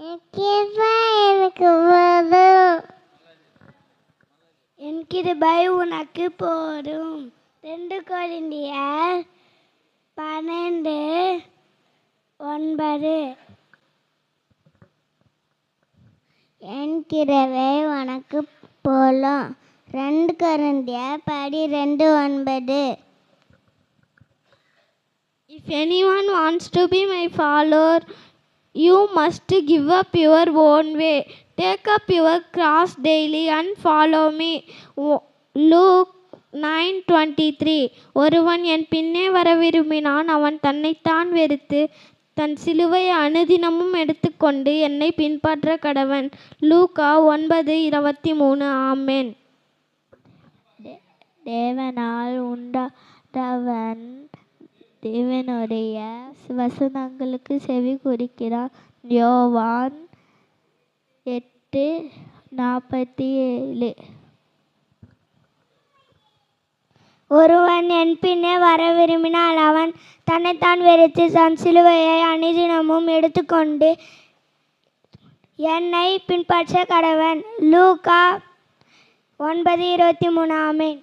எனக்கு வரும். என் கிருபை உனக்கு போதும். ரெண்டு கொரிந்தியர் பன்னெண்டு ஒன்பது. என் கிருபை உனக்கு போலும் ரெண்டு கொரிந்தியர் படி ரெண்டு ஒன்பது. If anyone wants to be my follower, you must give up your own way. Take up your cross daily and follow me. Wo- Luke 9:23 ஒருவன் என் பின்னே வர விரும்பினான் அவன் தன்னைத்தான் வெறுத்து தன் சிலுவை அனுதினமும் எடுத்துக்கொண்டு என்னை பின்பற்ற கடவன் லூக்கா ஒன்பது இருபத்தி மூணு ஆமேன் தேவனால் உண்டாதவன் தேவனுடைய வசனங்களுக்கு செவி குறிக்கிறான் யோவான் எட்டு நாற்பத்தி ஏழு ஒருவன் என் பின்னே வர விரும்பினால் அவன் தன்னைத்தான் வெறுத்து தன் சிலுவையை அணிதினமும் எடுத்துக்கொண்டு என்னை பின்பற்ற கடவன். லூகா ஒன்பது இருபத்தி மூணு ஆமேன்.